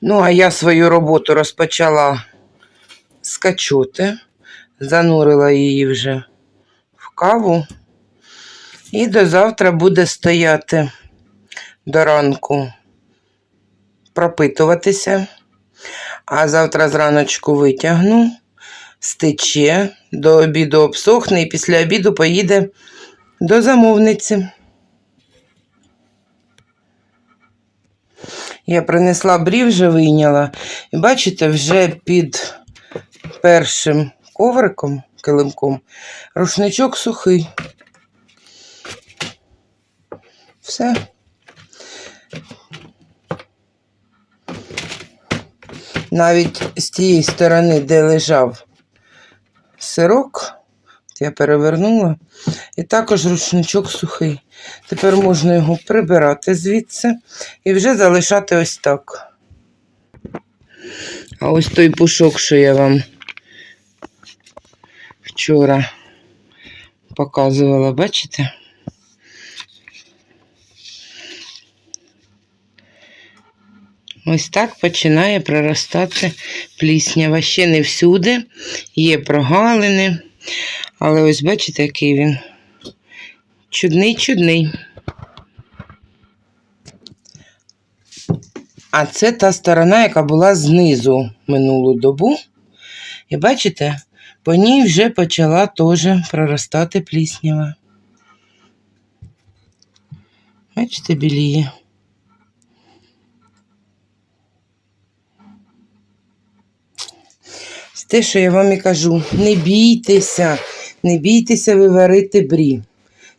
Ну, а я свою роботу розпочала з качоти, занурила її вже в каву. І до завтра буде стояти до ранку пропитуватися. А завтра зраночку витягну, стече, до обіду обсохне і після обіду поїде до замовниці. Я принесла брів, вже вийняла. І бачите, вже під першим ковриком, килимком, рушничок сухий. Все. Навіть з тієї сторони, де лежав сирок, я перевернула, і також рушничок сухий. Тепер можна його прибирати звідси і вже залишати ось так. А ось той пушок, що я вам вчора показувала, бачите? Ось так починає проростати пліснява. Ще не всюди, є прогалини. Але ось бачите, який він чудний-чудний. А це та сторона, яка була знизу минулу добу. І бачите, по ній вже почала теж проростати пліснява. Бачите, біліє. Те, що я вам і кажу, не бійтеся, не бійтеся виварити брі.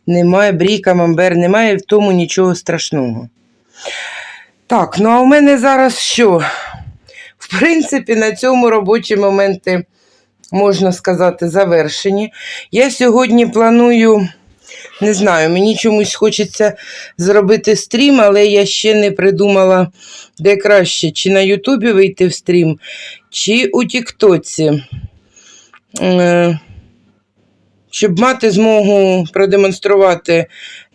Немає брі, камамбер, немає в тому нічого страшного. Так, ну а у мене зараз що? В принципі, на цьому робочі моменти, можна сказати, завершені. Я сьогодні планую, не знаю, мені чомусь хочеться зробити стрім, але я ще не придумала, де краще, чи на Ютубі вийти в стрім, чи у Тіктоці. Е, Щоб мати змогу продемонструвати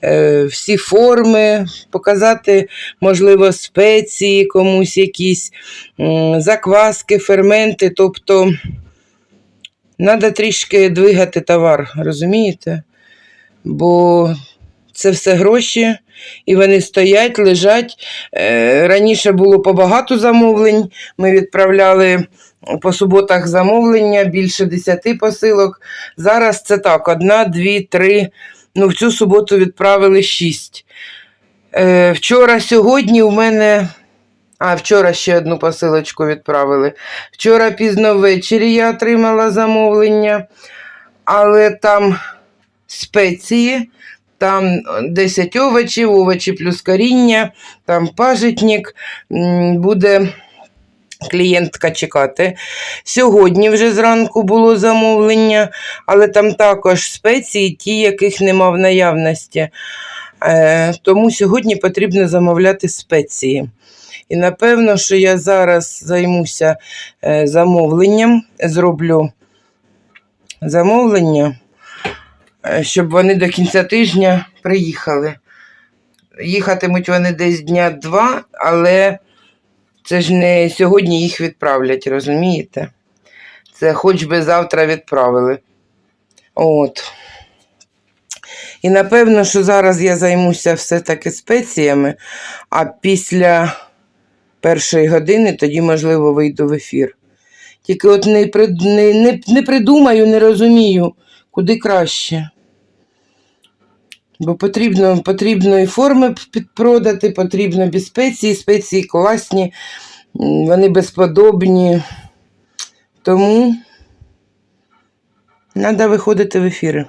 е, всі форми, показати, можливо, спеції комусь якісь, м, закваски, ферменти. Тобто треба трішки двигати товар, розумієте? Бо це все гроші, і вони стоять, лежать. Е, Раніше було побагато замовлень. Ми відправляли по суботах замовлення більше 10 посилок. Зараз це так: одна, дві, три. Ну, в цю суботу відправили 6. Е, Вчора, сьогодні у мене. А, вчора ще одну посилочку відправили. Вчора пізно ввечері я отримала замовлення, але там спеції, там 10 овочів, овочі плюс коріння, там пажитник. Буде клієнтка чекати. Сьогодні вже зранку було замовлення, але там також спеції, ті, яких нема в наявності. Е, Тому сьогодні потрібно замовляти спеції. І напевно, що я зараз займуся е, замовленням, зроблю замовлення, щоб вони до кінця тижня приїхали. Їхатимуть вони десь дня два, але це ж не сьогодні їх відправлять, розумієте? Це хоч би завтра відправили. От. І напевно, що зараз я займуся все-таки спеціями, а після першої години тоді, можливо, вийду в ефір. Тільки от не, не, не, не придумаю, не розумію, куди краще. Бо потрібно, і форми підпродати, потрібно без спеції, спеції класні, вони безподобні. Тому треба виходити в ефіри.